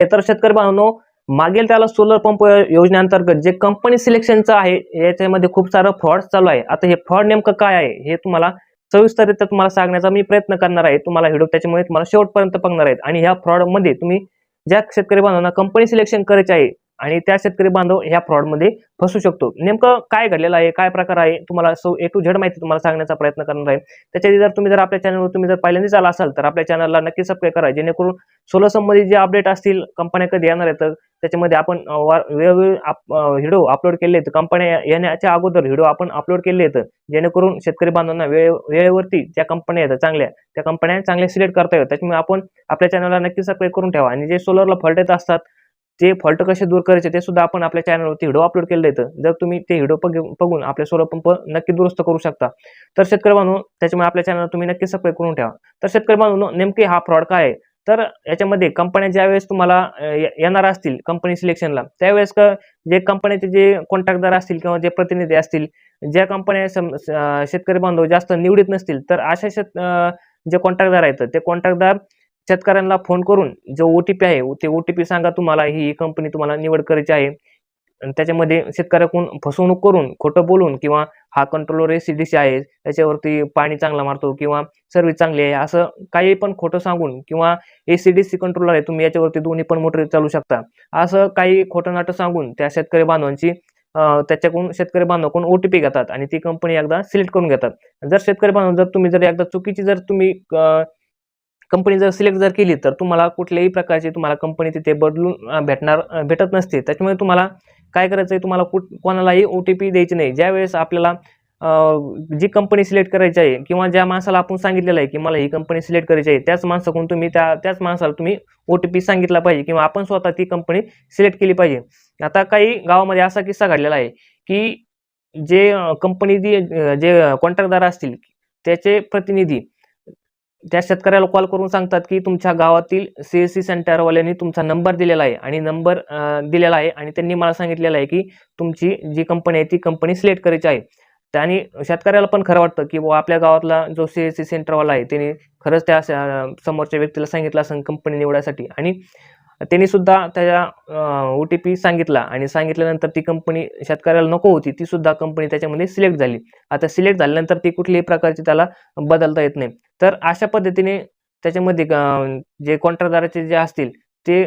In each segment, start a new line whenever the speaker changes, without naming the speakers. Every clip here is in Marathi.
तर शेतकरी बांधवांनो मागील त्याला सोलर पंप योजनेअंतर्गत जे कंपनी सिलेक्शनचं आहे याच्यामध्ये खूप सारं फ्रॉड चालू आहे. आता हे फ्रॉड नेमकं काय आहे हे तुम्हाला सविस्तररित्या तुम्हाला सांगण्याचा मी प्रयत्न करणार आहे. तुम्हाला व्हिडिओ त्याच्यामुळे तुम्हाला शेवटपर्यंत बघणार आहेत. आणि ह्या फ्रॉडमध्ये तुम्ही ज्या शेतकरी बांधवांना कंपनी सिलेक्शन करायचे आहे आणि त्या शेतकरी बांधव ह्या फ्रॉडमध्ये फसू शकतो. नेमकं काय घडलेलं आहे? काय प्रकार आहे? तुम्हाला सो ए टू झेड माहिती तुम्हाला सांगण्याचा प्रयत्न करणार आहे. त्याच्या जर तुम्ही जर आपल्या चॅनलवर तुम्ही जर पहिल्यांदाच आला असाल तर आपल्या चॅनलला नक्की सबस्क्राईब करा. जेणेकरून सोलर संबंधित जे अपडेट असतील कंपन्या कधी येणार आहेत त्याच्यामध्ये आपण अं, वेगवेगळे व्हिडिओ अपलोड केले आहेत. कंपन्या येण्याच्या अगोदर व्हिडिओ आपण अपलोड केले आहेत. जेणेकरून शेतकरी बांधवांना वेळेवरती ज्या कंपन्या आहेत चांगल्या त्या कंपन्या चांगल्या सिलेक्ट करता येतात. त्याच्यामुळे आपण आपल्या चॅनलला नक्की सबस्क्राईब करून ठेवा. आणि जे सोलरला फॉल्ट येत असतात ते फॉल्ट कसे दूर करायचे ते सुद्धा आपण आपल्या चॅनलवरती व्हिडिओ अपलोड केले आहेत. जर तुम्ही ते व्हिडिओ बघून आपले सोलर पंप नक्की दुरुस्त करू शकता. तर शेतकरी बांधव त्याच्यामुळे आपल्या चॅनलवर तुम्ही नक्की सबस्क्राईब करून ठेवा. तर शेतकरी बांधून नेमके हा फ्रॉड काय आहे? तर याच्यामध्ये कंपन्या ज्यावेळेस तुम्हाला येणार असतील कंपनी सिलेक्शनला त्यावेळेस क- जे कंपन्याचे जे कॉन्ट्रॅक्टदार असतील किंवा जे प्रतिनिधी असतील ज्या कंपन्या सम- शेतकरी बांधव जास्त निवडीत नसतील तर अशा शेत जे कॉन्ट्रॅक्टदार आहेत ते कॉन्ट्रॅक्टदार शेतकऱ्यांना फोन करून जो ओ टी पी आहे ते ओ टी पी सांगा तुम्हाला ही कंपनी तुम्हाला निवड करायची आहे. आणि त्याच्यामध्ये शेतकऱ्याकडून फसवणूक करून खोटं बोलून किंवा हा controller A C D C आहे त्याच्यावरती पाणी चांगला मारतो किंवा सर्व्हिस चांगली आहे असं काही पण खोटं सांगून किंवा A C D C controller आहे तुम्ही याच्यावरती दोन्ही पण मोटर चालू शकता. असं काही खोटं नाटं सांगून त्या शेतकरी बांधवांची त्याच्याकडून शेतकरी बांधवाकडून ओ टी पी घेतात आणि ती कंपनी एकदा सिलेक्ट करून घेतात. जर शेतकरी बांधव जर तुम्ही जर एकदा चुकीची जर तुम्ही कंपनी जर सिलेक्ट जर केली तर तुम्हाला कुठल्याही प्रकारची तुम्हाला कंपनी तिथे बदलून भेटणार भेटत नसते. त्याच्यामुळे तुम्हाला काय करायचं आहे तुम्हाला कुठ कोणालाही ओ टी पी द्यायची नाही. ज्यावेळेस आपल्याला जी कंपनी सिलेक्ट करायची आहे किंवा ज्या माणसाला आपण सांगितलेलं आहे की मला ही कंपनी सिलेक्ट करायची आहे त्याच माणसाकडून तुम्ही त्या त्याच माणसाला तुम्ही ओ टी पी सांगितला पाहिजे किंवा आपण स्वतः ती कंपनी सिलेक्ट केली पाहिजे. आता काही गावामध्ये असा किस्सा घडलेला आहे की जे कंपनी जे कॉन्ट्रॅक्टदार असतील त्याचे प्रतिनिधी त्या शेतकऱ्याला कॉल करून सांगतात की तुमच्या गावातील सी एस सी सेंटरवाल्यांनी तुमचा नंबर दिलेला आहे आणि नंबर दिलेला आहे आणि त्यांनी मला सांगितलेलं आहे की तुमची जी कंपनी आहे ती कंपनी सिलेक्ट करायची आहे. त्याने शेतकऱ्याला पण खरं वाटतं की बुवा आपल्या गावातला जो सी एस सी सेंटरवाला आहे त्याने खरंच त्या समोरच्या व्यक्तीला सांगितलं असं कंपनी निवडायसाठी. आणि त्यांनी सुद्धा त्याच्या ओ टी पी सांगितला आणि सांगितल्यानंतर ती कंपनी शेतकऱ्याला नको होती ती सुद्धा कंपनी त्याच्यामध्ये सिलेक्ट झाली. आता सिलेक्ट झाल्यानंतर ती कुठल्याही प्रकारची त्याला बदलता येत नाही. तर अशा पद्धतीने त्याच्यामध्ये जे कॉन्ट्रॅक्टदाराचे जे असतील ते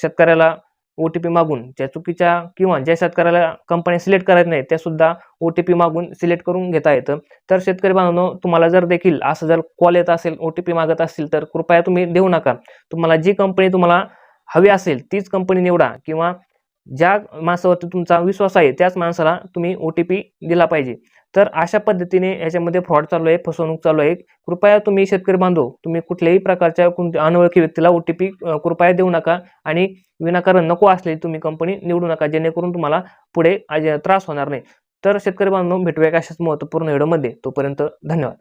शेतकऱ्याला ओ टी पी मागून ज्या चुकीच्या किंवा ज्या शेतकऱ्याला कंपनी सिलेक्ट करायचं नाही त्या सुद्धा ओ टी पी मागून सिलेक्ट करून घेता येतं. तर शेतकरी बांधवांनो तुम्हाला जर देखील असं जर कॉल येत असेल ओ टी पी मागत असतील तर कृपया तुम्ही देऊ नका. तुम्हाला जी कंपनी तुम्हाला हवी असेल तीच कंपनी निवडा किंवा ज्या माणसावरती तुमचा विश्वास आहे त्याच माणसाला तुम्ही ओ टी पी दिला पाहिजे. तर अशा पद्धतीने याच्यामध्ये फ्रॉड चालू आहे फसवणूक चालू आहे. कृपया तुम्ही शेतकरी बांधव तुम्ही कुठल्याही प्रकारच्या कोणत्या अनोळखी व्यक्तीला ओ टी पी कृपया देऊ नका आणि विनाकारण नको असलेली तुम्ही कंपनी निवडू नका जेणेकरून तुम्हाला पुढे आज त्रास होणार नाही. तर शेतकरी बांधव भेटूया अशाच महत्त्वपूर्ण व्हिडिओमध्ये तोपर्यंत धन्यवाद.